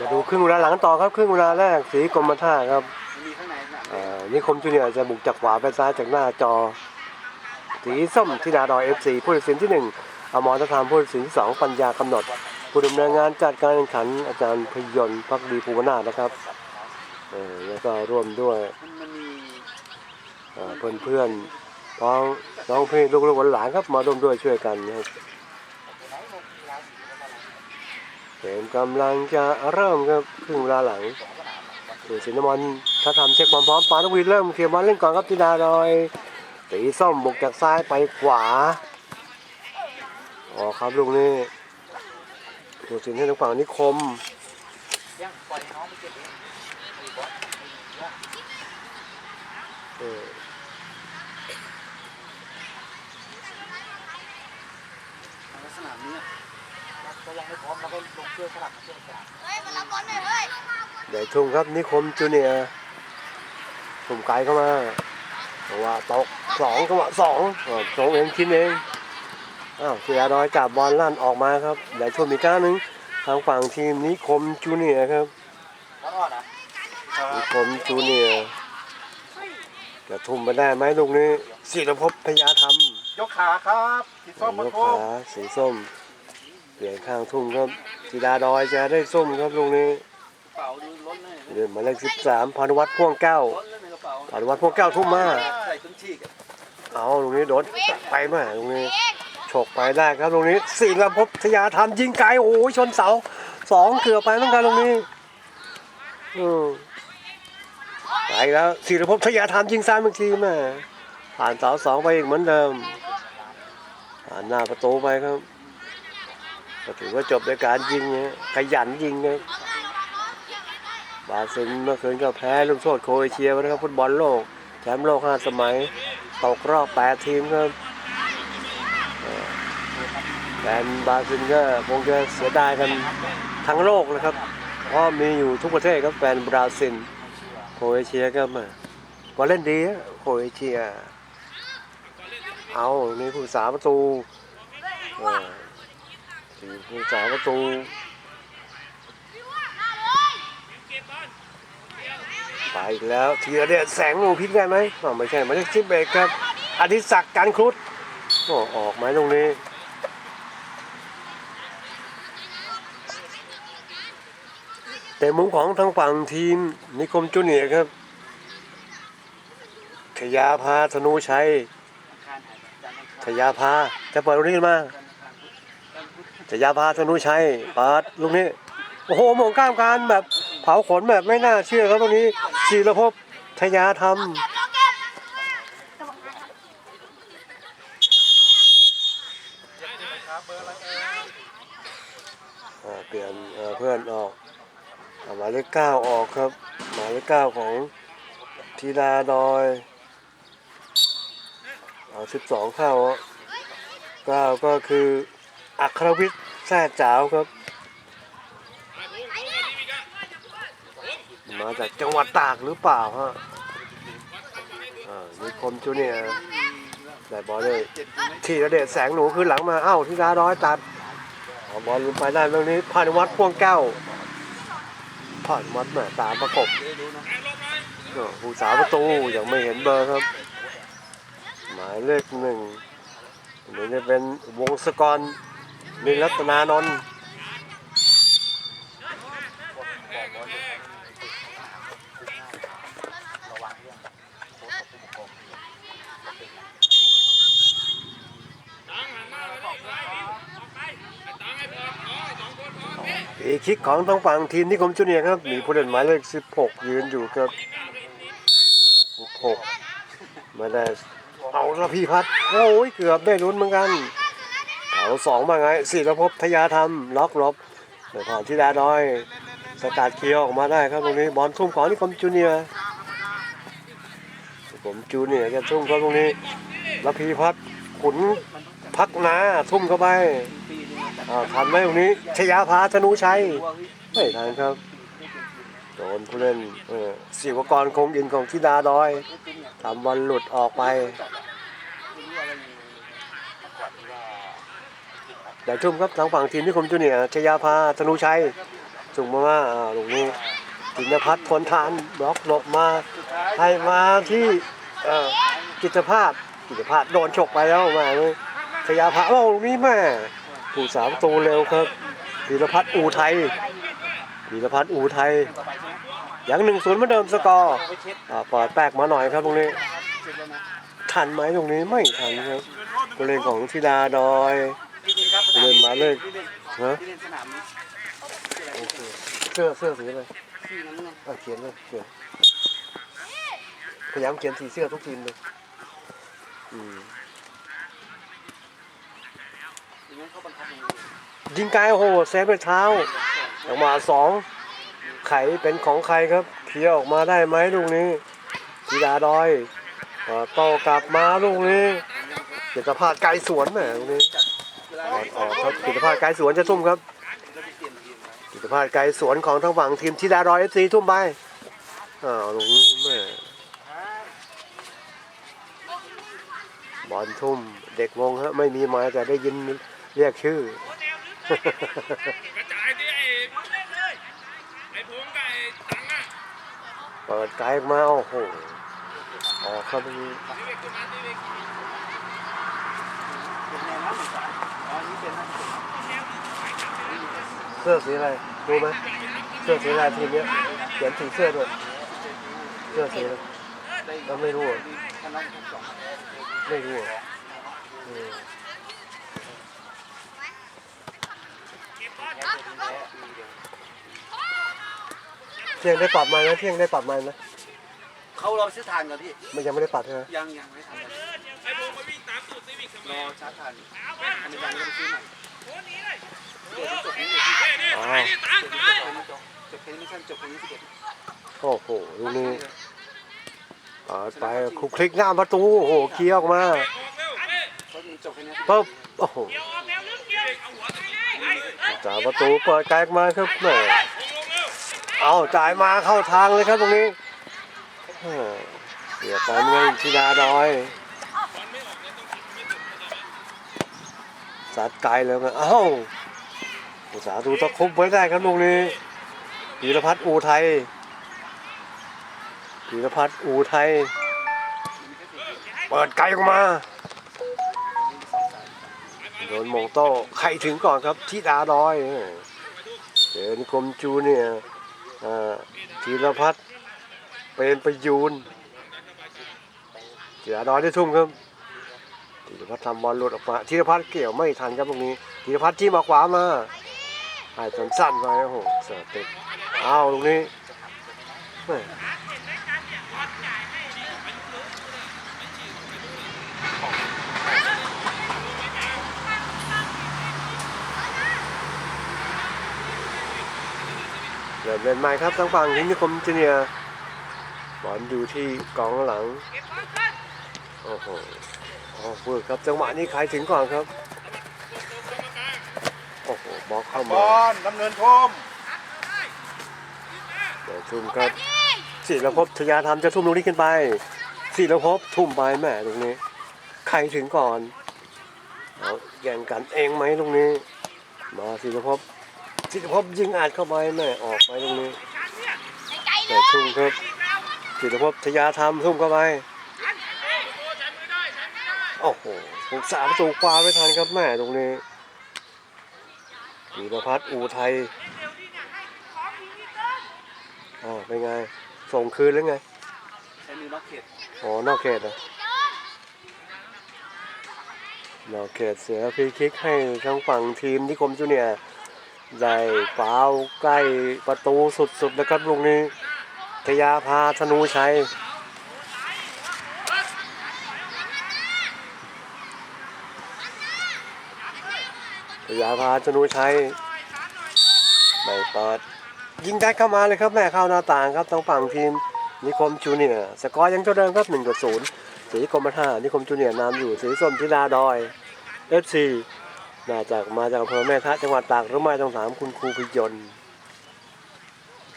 มาดูครึ่งเวลาหลังต่อครับครึ่งเวลาแรกสีกรมท่าครับมีข้างในสนามเอ่อนิคมจูเนียร์จะบุกจากขวาไปซ้ายจากหน้าจอ สีส้มที่ดาดอยเอฟซีผู้ตัดสินที่หนึ่งอมรธรรมผู้ตัดสินที่สองปัญญากำหนด ผู้ดำเนินงานจัดการแข่งขันอาจารย์พยนต์พักดีภูวนาถนะครับเออแล้วก็ร่วมด้วยมันมันมีเอ่อเพื่อนๆพ้องน้องพี่ลูกๆหลานๆครับมาร่วมด้วยช่วยกันนะครับ เกมกำลังจะเริ่มครับครึ่งเวลาหลังสุสินมนถ้าทำเช็คความพร้อมปานวีเริ่มเคลียร์บอลเล่นก่อนครับธิดาดอยตีส้มบุกจากซ้ายไปขวาอ๋อครับลูกนี้สุสินให้ทางฝั่งนิคมยังปล่อยให้น้องไปเก็บเองมีบอสมีบอสเออลักษณะนี้ ก็ยังไม่พร้อมแล้วก็ลงเชื่อสลับเชื่อสลับเฮ้ยมารับบอลหน่อยเฮ้ยเดี๋ยวทุ่งครับนิคมจูเนียร์สุ่มไกลเข้ามาจังหวะตกสองจังหวะสองอ่าสองเองคิดเองอ้าวเสียดอยจับบอลลั่นออกมาครับเดี๋ยวชมอีกก้าหนึ่งทางฝั่งทีมนิคมจูเนียร์ครับบอสอ่อนนะนิคมจูเนียร์จะทุ่มไปได้ไหมลูกนี้ศิรภพพยาธรรมยกขาครับสีส้มยมากโคขาสีส้ม เปลี่ยนข้างทุ่มครับธิดาดอยจะได้ส้มครับลูกนี้เดินมาเลขสิบสามพานุวัฒน์พ่วงเก้าล้นเลยในกระเป๋าพานุวัฒน์พ่วงเก้าทุ่มมากเอาตรงนี้โดนไปมาตรงนี้ฉกไปได้ครับตรงนี้ศิลภพทยาธรรมยิงไกลโอ้ยชนเสาสองเกือบไปต้องการตรงนี้อืมไปแล้วศิลภพทยาธรรมยิงซ้ายบางทีแม่ผ่านเสาสองไปอีกเหมือนเดิมผ่านหน้าประตูไปครับ ก็ถือว่าจบในการยิงเนี่ยขยันยิงครับบาซิลเมื่อคืนก็แพ้ลูกโทษโครเอเชียนะครับฟุตบอลโลกแชมป์โลกห้าสมัยตกรอบแปดทีมครับแฟนบาซิลก็คงจะเสียดายกันทั้งโลกนะครับ เพราะมีอยู่ทุกประเทศครับแฟนบราซิลโครเอเชียก็มาก็เล่นดีโครเอเชีย เอาในผู้สาประตู เออทีมผู้สาประตูไปอีกแล้วทีละเดียแสงหนูพิษได้ไหมอ๋อไม่ใช่ไม่ใช่ชิปเบรกครับอดิศักดิ์การครุฑโอ้ออกไหมตรงนี้แต่มุมของทางฝั่งทีมนิคมจูเนียครับทยาพาธนูชัยทยาพาจะเปิดลูกนี้มา จานอังคารพุธจานพุธทยาพาธนูชัยปิดลูกนี้ โอ้โหหมงกล้ามการแบบเผาขนแบบไม่น่าเชื่อครับตรงนี้ศิรภพทยาธรรมเก็บเราเก็บอ่าเปลี่ยนเเพื่อนออกหมายเลขเก้าออกครับ หมายเลขเก้าของธีดาดอยเอาสิบสองเข้าเก้าก็คืออัครวิทย์ แท้จ๋าวครับ มาจากจังหวัดตากหรือเปล่าฮะอ่านิคมจูเนียร์ได้บอลเลยทีระเดชแสงหนูขึ้นหลังมา เอ้าที่ดาร้อยตัดบอลลงไปได้ตรงนี้พานวัฒน์พ่วงแก้วพานวัฒน์แม่ตามประกบจะได้รู้นะเออผู้สาวประตูยังไม่เห็นเบอร์ครับ หมายเลขหนึ่งนี่จะเป็นวงศกร นิรัตนานนท์อีกคิกของทางฝั่งทีมนิคมจูเนียครับมีผู้เล่นหมายเลข 16 ยืนอยู่ครับ 16ม่ได้เอาละพี่พัดโอ้ยเกือบได้ลุ้นเหมือนกัน เอาสองมาไงศิรภพบทยาธรรมล็อกหลบเดี๋ยวผ่านที่ดาดอยสกัดเคียวออกมาได้ครับตรงนี้บอลทุ่มของนิคมจูเนียร์ผมจูเนียร์จะทุ่มเข้าตรงนี้แล้วพีพัดขุนพักนาทุ่มเข้าไปอ้าทันไหมตรงนี้ชยาพาธนูชัยไม่ทันครับโดนผู้เล่นเออศิวกรคงอินของทิดาดอยทำบอลหลุดออกไป แต่ทุ่มครับทางฝั่งทีมที่คมจูเนียชยาพาธนูชัยจุงมาว่าอ่าตรงนี้จินพัฒน์ทนทานบล็อกหลบมาสุดท้ายให้มาที่กิจภาพกิจภาพโดนฉกไปแล้วม่เลยชยาภาโอ้ตรงนี้แม่ผู้สามตูเร็วครับพีรพัฒน์อูไทยพีรพัฒน์อูไทยอย่างหนึ่งศูนย์เหมือนเดิมสกอร์เปเช็ดอ่าเปิดแปลกมาหน่อยครับตรงนี้ ทันไหมตรงนี้ไม่ทันครับผู้เล่นของธิดาดอย เล่นมาเลยพี่ลินฮะพี่ลินสนามนี้โอเคเสื้อเสื้อสีอะไรที่นั้นไงอะเขียนเลยเขียนพยายามเขียนสีเสื้อทุกทีมเลยอืมอย่างนั้นเขาบังคับอย่างนี้ยิงไกลโอ้โหเซฟด้วยเท้าออกมาสองไขเป็นของใครครับเคลียร์ออกมาได้ไหมลูกนี้ธิดาดอยอ่าโต้กลับมาลูกนี้เกียรติภาพไกลสวนแหมลูกนี้ เวลาออกออกครับเกียรติภาพไกลสวนจะทุ่มครับ กิจภาพไกลสวนของทางฝั่งทีมธิดารอยเอฟซีทุ่มไปอ้าวลงแม่บอลทุ่มเด็กงงฮะไม่มีม้แต่ได้ยินเรียกชื่อกระจายที่ไอ้ไอ้พงไอ้ตังอะเปิดไกลมาโอ้โหออกครับนี้ที่ เวกตัวนั้นที่เวกเป็นแนวน้ำหรือเปล่าอ๋อนี่เป็นน้ำเป็นเสื้อสีอะไรรู้ไหมเสื้อสีอะไรทีมเนี้ยเขียนสีเสื้อด้วยเสื้อสีอะไรได้เราไม่รู้อะถ้าน้องทั้งสองไม่รู้อะอืมเที่ยงได้ปรับไม้ไหมเที่ยงได้ปรับไม้ไหมเขารอซื้อทานก่อนพี่มันยังไม่ได้ปรับใช่ไหมยังยังไม่ทำ รอชาร์จทานอันนี้เอายังไม่ได้ซื้อใหม่โอ้หนีเลยเดี๋ยวจบนี้นี่นี่ตายนี่ตายตายจบแค่นี้สั้นจบแค่นี้สิบเอ็ดโอ้โหลูกนี้เปิดไปคลุกคลิกหน้าประตู โอ้โหเคลียร์ออกมาออกเร็วเฮ้ยเพราะยังจบแค่นี้ปุ๊บโอ้โหเกี่ยวออกแนวลึกเกี่ยวเอาหัวตรงนี้ไอ้เฮ้ยจากประตูเปิดไกลออกมาครับแหมลงเอาจ่ายมาเข้าทางเลยครับตรงนี้เสียไปเมืองธิดาดอย สัดไกลเลยมันเอ้าอุตสาห์ดูตะคุบไว้ได้ครับตรงนี้พีรพัฒน์อูไทยพีรพัฒน์อูไทย เปิดไกลออกมา โดนมงโต้ใครถึงก่อนครับที่ดาดอยเออเจอนิคมจูเนี่ยธีรพัฒน์เป็นประยูนที่ดาดอยได้ทุ่มครับ ธีรพัฒน์ทำบอลหลุดออกมาธีรพัฒน์เกี่ยวไม่ทันครับตรงนี้ธีรพัฒน์ที่มาขวามาไอ้สั้นๆไปโอ้โหเสือติดเอาตรงนี้แม่เริ่มเล่นใหม่ครับทางฝั่งทีมนิคมจูเนียบอลอยู่ที่กองหลัง โอ้โห โอ้โหครับจังหวะนี้ใครถึงก่อนครับโอ้โหบล็อกเข้าบมาอลดำเนินพรมเดี๋ยวทุ่มครับศิลภพทยาธรรมจะทุ่มลูกนี้ขึ้นไปศิลภพทุ่มไปแหม่ตรงนี้ ใครถึงก่อนเอาแย่งกันเองไหมตรงนี้ มาศิลภพศิลภพยิงอัดเข้าไปแม่ออกไปตรงนี้ไกลๆเลเดี๋ยวยทุ่มครับศิลภพทยาธรรมทุ่มเข้าไป โอ้โหถูกสามประตูคว้าไม่ทันครับแม่ตรงนี้ธีรพัฒน์อูไทยอ่าเป็นไง ส่งคืนหรือไงใช้มือน็อกเขตอ๋อนอกเขตเหรอนอกเขตเสียฟรีคิกให้ทางฝั่งทีมนิคมจูเนียร์ได้ฟาวล์ใกล้ประตูสุดๆนะครับลูกนี้ทยาพาธนูชัย ยาพาธนูชัยไม่เปิดยิงได้เข้ามาเลยครับแม่เข้าหน้าต่างครับทางฝั่งทีมนิคมจูเนียร์สกอร์ยังเท่าเดิมครับ1ต่อ0สีกรมท่านิคมจูเนียร์นำอยู่สีส้มทิดาดอยเอฟซีน่าจะมาจากอำเภอแม่ทะจังหวัดตากหรือไม่ต้องถามคุณครูพิยนต์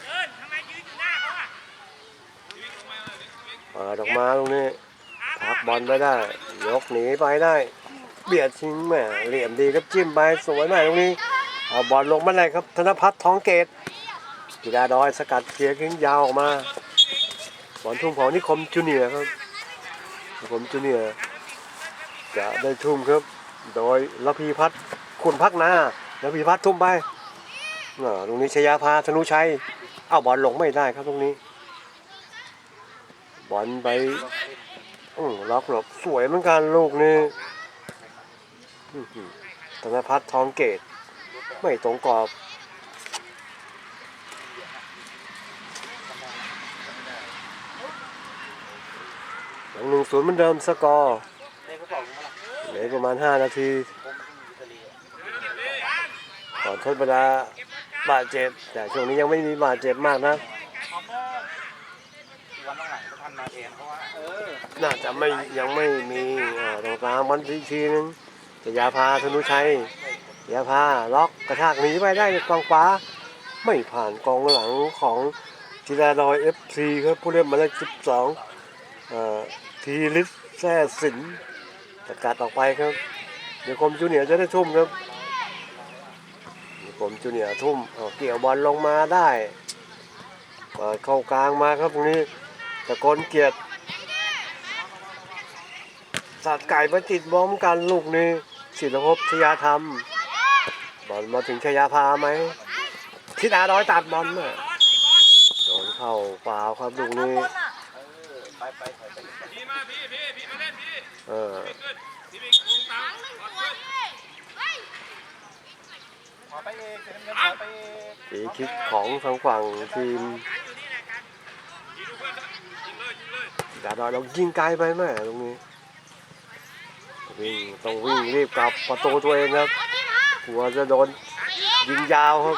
เอิญทำไมยืนอยู่หน้าเขาอะเปิดออกมาตรงนี้พักบอลไม่ได้ ยกหนีไปได้ เบียดชิงแหม่เหลี่ยมดีครับจิ้มไปสวยมากตรงนี้เอาบอลลงมาเลยครับ ธนพัฒน์ทองเกตกีฬาดอยสกัดเคลียร์ขึ้นยาวออกมาบอลทุ่มของนิคมจูเนียครับนิคมจูเนียจะได้ทุ่มครับ โดยระพีพัฒน์คุณพักนาระพีพัฒน์ทุ่มไปอ่าตรงนี้ชยาพาธนุชัยเอาบอลลงไม่ได้ครับตรงนี้ บอลไปอืมล็อกหลบสวยเหมือนกันลูกนี้ ธนพัฒน์ทองเกต ไม่ตรงกรอบ หลังหนึ่งศูนย์เหมือนเดิมสกอร์เด็กอเหลือประมาณ 5 นาทีผมอยู่อิตาลีก่อนทดเวลาบาดเจ็บ แต่ช่วงนี้ยังไม่มีบาดเจ็บมากนะน่าจะไม่ยังไม่มีตรงกลางมันอีทีนึง ยาพาธนุชัยยาพาล็อกกระชากหนีไปได้กองฟ้า ไม่ผ่านกองหลังของจิราดอยเอฟซีครับผู้เล่นหมายเลขสิบสองทีลิสแซ่สินสกัดออกไปครับ เดี๋ยวกรมจูเนียจะได้ทุ่มครับเดี๋ยวกรมจูเนียทุ่มเเกี่ยวบอลลงมาได้เปิดเข้ากลางมาครับตรงนี้ตะโกนเกียรติสัตว์ไก่ประจิตบอมกันลูกนี้ ศิลภพชยาธรรม บอลมาถึงชยาพาไหมทิดาร้อยตัดบอลน่ะโดนเข้าฟาวครับลูกนี้พี่มาพี่พี่พี่มาเล่นพี่เออพี่พี่พี่ลงตามขอขึ้นขอไปเองเงินขอไปเองปีคิกของทางฝั่งทีมยิงดูเพื่อนด้วยลยยิงเลยทิดาร้อยเรายิงไกลไปแม่ตรงนี้ วิ่งต้องวิ่งรีบกลับประตูตัวเองครับกลัวจะโดนยิงยาวครับ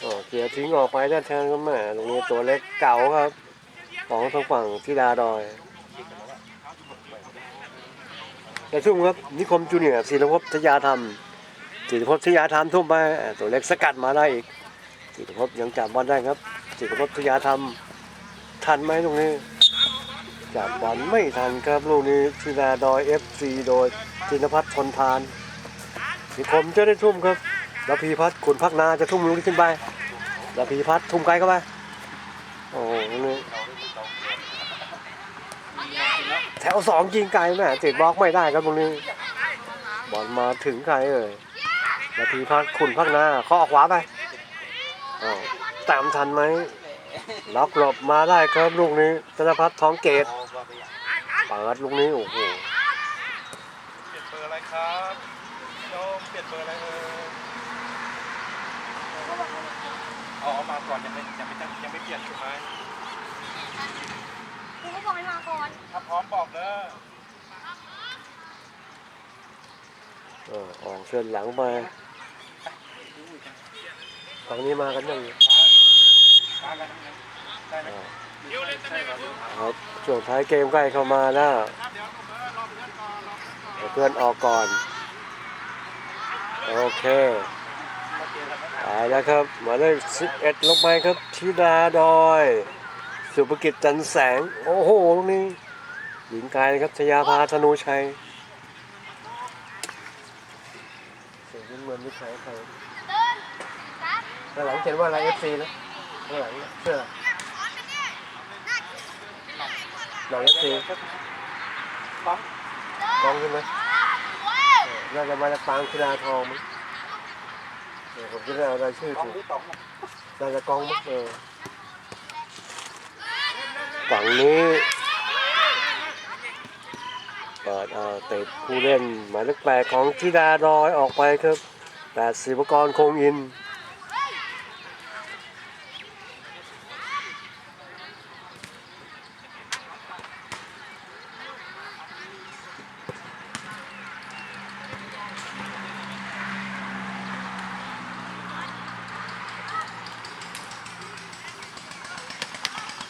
โอ้เกียร์ทิ้งออกไปด้านแทนก็แม่ตรงนี้ตัวเล็กเก่าครับ ของทางฝั่งทิดาดอยแต่ทุ่มครับนิคมจูเนียร์ศิลภพทยาธรรมศิลภพทยาธรรมทุ่มไปตัวเล็กสกัดมาได้อีกศิลภพยังจับบอลได้ครับศิลภพทยาธรรมทันไหมตรงนี้ จับบอลไม่ทันครับลูกนี้ทิดาดอยเอฟซีโดยจินพัฒน์ทนทานนิคมจะได้ทุ่มครับแล้วพีพัฒน์ขุนพักนาจะทุ่มลูกนี้ขึ้นไปแล้วพีพัฒน์ทุ่มไกลเข้าไปโอ้โหนี้แถวสองยิงไกลแม่ติดบล็อกไม่ได้ครับตรงนี้บอลมาถึงใครเอ่ยนาทีพักขุนพักนาข้อขวาไปอ้าวตามทันไหม ล็อกหลบมาได้ครับลูกนี้ธนพัฒน์ท้องเกตเอาว่าไปอย่างเปิดลูกนี้โอ้โหเปลี่ยนเบอร์อะไรครับโยมเปลี่ยนเบอร์อะไรเออเอาเอามาก่อนยังไม่ยังไม่ตั้งยังไม่เปลี่ยนใช่ไหมกูก็บอกให้มาก่อนถ้าพร้อมบอกเด้อเออออกเส้นหลังไปฝั่งนี้มากันยัง ช้ากันทั้งนั้นได้ไหมอ่าเดี๋ยวงกับผมครับช่วงท้ายเกมใกล้เข้ามาแล้วเพื่อนออกก่อน โอเคตายแล้วครับหมายเลข11 ลงไปครับธิดาดอย สุภกิจจันแสง โอ้โหตรงนี้หญิงกายนะครับชยาพาธนูชัยเสียงเหมือนไม่ใช่ใครเดินสามข้างหลังเขียนว่าอะไร FC นะ ข้างหลังเสื้อหลัง FC ปั๊มกองขึ้นไหมเว้ยเออน่าจะมาจากปางธิดาทองมั้งผมจะได้เอารายชื่อถูกหรือป๋องน่าจะกองมั้งเออฝั่งนี้เปิดเอ่อเตะผู้เล่นหมายเลขแปดของธิดาดอยออกไปครับแต่ศิวกรคงอิน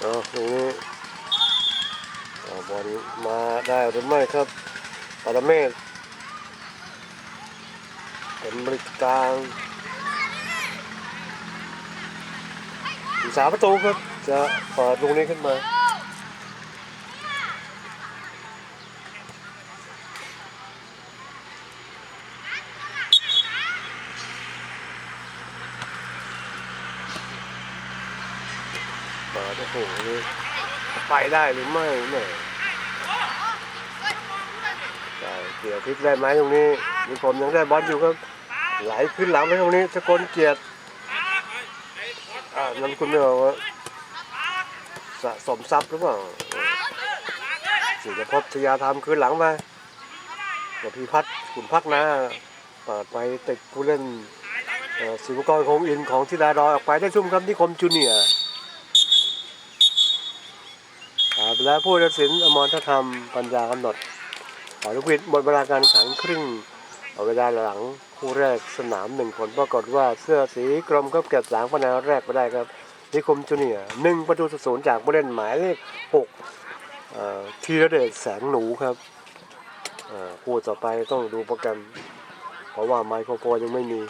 เอาตรงนี้บอลมาได้หรือไม่ครับปรเมศเป็นบริการสามประตูครับจะเปิดลูกนี้ขึ้นมา ปิดโอ้โหนี่ไปได้หรือไม่แหม่ได้เกี่ยวพลิกได้ไหมตรงนี้นิคมยังได้บอลอยู่ครับไหลขึ้นหลังไปตรงนี้สกลเกียรติอ่านั่นคุณไม่บอกว่าสะสมทรัพย์หรือเปล่าสิจะพบชยาธรรมขึ้นหลังไปเดี๋ยวพี่พัฒน์ขุนพักนะเปิดไปติดผู้เล่นเอ่อศิวกรคงอินของธิดาดอยออกไปได้ชุ่มครับนิคมจูเนียร์ครับ และผู้ตัดสินอมรธรรมปัญญากำหนดขอลูกวิดหมดเวลาการแขังครึ่งเอาเวลาหลังคู่แรกสนามหนึ่งผลปรากฏว่าเสื้อสีกรมก็เก็บสามคะแนนแรกไปได้ครับ นิคมจูเนียหนึ่งประตูศูนย์จากผู้เล่นหมายเลขหกเอ่อธีรเดชแสงหนูครับคู่ต่อไปต้องดูโปรแกรม เพราะว่าไมโครโฟนยังไม่มี